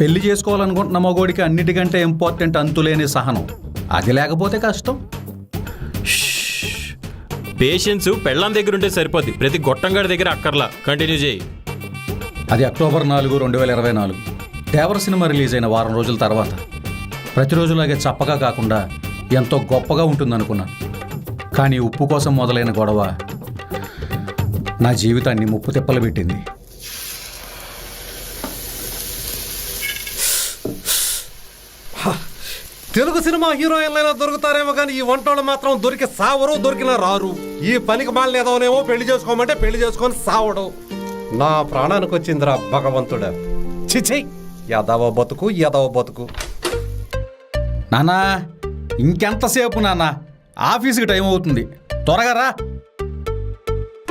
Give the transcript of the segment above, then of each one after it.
పెళ్ళి చేసుకోవాలనుకుంటున్న మగోడికి అన్నిటికంటే ఇంపార్టెంట్ అంతులేని సహనం. అది లేకపోతే కష్టం. పేషెన్స్ పెళ్ళాం దగ్గర ఉంటే సరిపోద్ది. ప్రతి గొట్టంగాడి దగ్గర అక్కర్లా. కంటిన్యూ చేయి. అది అక్టోబర్ నాలుగు రెండు వేల ఇరవై నాలుగు. దేవర సినిమా రిలీజ్ అయిన వారం రోజుల తర్వాత. ప్రతిరోజులాగే చప్పగా కాకుండా ఎంతో గొప్పగా ఉంటుందనుకున్నాను కానీ ఉప్పు కోసం మొదలైన గొడవ నా జీవితాన్ని ముప్పు తిప్పలు పెట్టింది. తెలుగు సినిమా హీరోయిన్లైనా దొరుకుతారేమో కానీ ఈ వంటోళ్ళు మాత్రం దొరికి సావరు దొరికినా రారు. ఈ పనికి మాలిన ఏదోనేమో పెళ్ళి చేసుకోమంటే పెళ్ళి చేసుకొని సావడు. నా ప్రాణానికి వచ్చిందిరా భగవంతుడా. చిచి యదవ బతుకు యదవ బతుకు. నానా ఇంకెంతసేపు నాన్న ఆఫీస్కి టైం అవుతుంది. త్వరగా రా.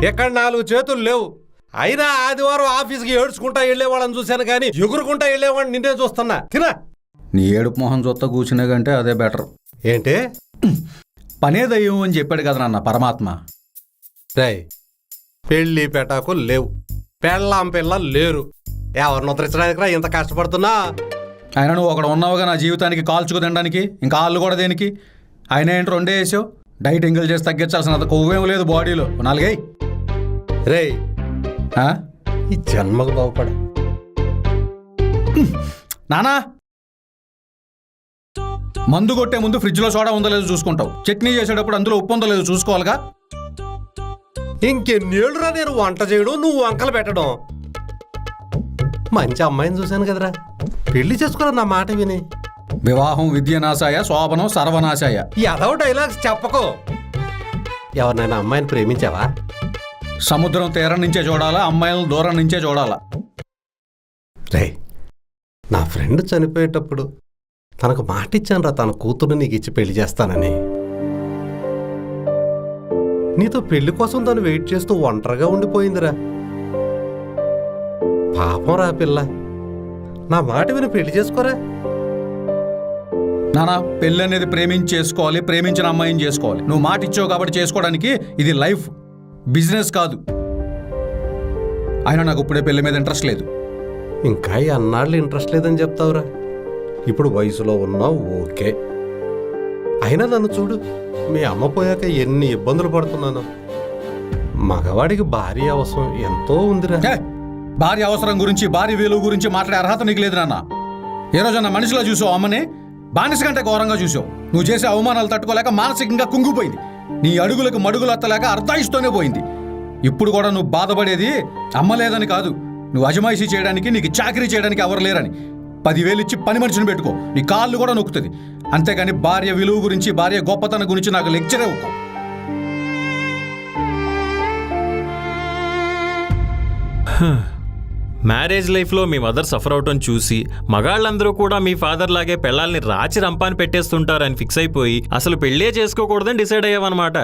ఎక్కడ నాలుగు చేతులు లేవు. అయినా ఆదివారం ఆఫీస్కి ఏడ్చుకుంటా వెళ్ళేవాళ్ళని చూశాను కానీ ఎగురుకుంటా వెళ్ళేవాడిని నిన్నే చూస్తున్నా. తినా. నీ ఏడుపు మొహం చూస్తా కూర్చునే కంటే అదే బెటర్. ఏంటి? పనే దయ్యం అని చెప్పాడు కదా నాన్న పరమాత్మ. రేయ్ పెళ్ళి పెటాకు లేవు. పెళ్ళాం పిల్ల లేరు. ఎవరిని ఉద్ధరించడానికి రా ఇంత కష్టపడుతున్నా? ఆయన నువ్వు ఒకడు ఉన్నావుగా నా జీవితానికి కాల్చుకు తినడానికి? ఇంకా ఆళ్ళు కూడా దేనికి? ఆయన ఏంటి రెండే వేసావు? డైట్ ఎంగిల్ చేసి తగ్గించాల్సిన కొవ్వేం లేదు బాడీలో. నాలుగై రేయ్ ఈ జన్మకు బాగుపడ. నానా మందు కొట్టే ముందు ఫ్రిడ్జ్లో సోడా ఉందో లేదో చూసుకుంటావు. చట్నీ చేసేటప్పుడు అందులో ఉప్పు ఉందో లేదో చూసుకోవాలిగా? ఇంకెన్నేళ్ళురా నేను వంట చేయడం నువ్వు వంకలు పెట్టడం? మంచి అమ్మాయిని చూశాను కదరా. పెళ్ళి చేసుకోరా నా మాట విని. వివాహం విద్యనాశాయ శోభనం సర్వనాశాయ. ఏదో డైలాగ్స్ చెప్పకో. ఎవరినైనా అమ్మాయిని ప్రేమించావా? సముద్రం తీరం నుంచే చూడాలా అమ్మాయిలను దూరం నుంచే చూడాలా? రే నా ఫ్రెండ్ చనిపోయేటప్పుడు తనకు మాట ఇచ్చాను రా తన కూతురు నీకు ఇచ్చి పెళ్ళి చేస్తానని. నీతో పెళ్ళి కోసం తను వెయిట్ చేస్తూ ఒంటరిగా ఉండిపోయిందిరా. పాపం రా పిల్ల. నా మాట విని పెళ్ళి చేసుకోరా? నానా పెళ్ళి అనేది ప్రేమించి చేసుకోవాలి ప్రేమించిన అమ్మాయిని చేసుకోవాలి. నువ్వు మాట ఇచ్చావు కాబట్టి చేసుకోవడానికి ఇది లైఫ్ బిజినెస్ కాదు. అయినా నాకు ఇప్పుడే పెళ్ళి మీద ఇంట్రెస్ట్ లేదు. ఇంకా ఈ అన్నాళ్ళు ఇంట్రెస్ట్ లేదని చెప్తావురా. ఇప్పుడు వయసులో ఉన్నావు ఓకే. అయినా నన్ను చూడు మీ అమ్మ పోయాక ఎన్ని ఇబ్బందులు పడుతున్నాను. మగవాడికి భార్య అవసరం ఎంతో ఉందిరా. భార్య అవసరం గురించి భార్య విలువ గురించి మాట్లాడే అర్హత నీకు లేదు నాన్న. ఏ రోజన్నా మనిషిలో చూసావు అమ్మని? బానిస కంటే ఘోరంగా చూసావు. నువ్వు చేసే అవమానాలు తట్టుకోలేక మానసికంగా కుంగిపోయింది. నీ అడుగులకు మడుగులు అత్తలేక అర్ధాయిస్తూనే పోయింది. ఇప్పుడు కూడా నువ్వు బాధపడేది అమ్మ లేదని కాదు. నువ్వు అజమాయిషీ చేయడానికి నీకు చాకరీ చేయడానికి ఎవరు లేరని. పదివేలు ఇచ్చి పని మనిషిని పెట్టుకో. నీ కాళ్ళు కూడా నొక్కుతుంది. అంతేగాని భార్య విలువ గురించి భార్య గొప్పతనం గురించి నాకు లెక్చర్ ఇవ్వకు మ్యారేజ్ లైఫ్లో మీ మదర్ సఫర్ అవటం చూసి మగాళ్ళందరూ కూడా మీ ఫాదర్ లాగే పెళ్ళాల్ని రాచి రంపాని పెట్టేస్తుంటారని ఫిక్స్ అయిపోయి అసలు పెళ్ళే చేసుకోకూడదని డిసైడ్ అయ్యామన్నమాట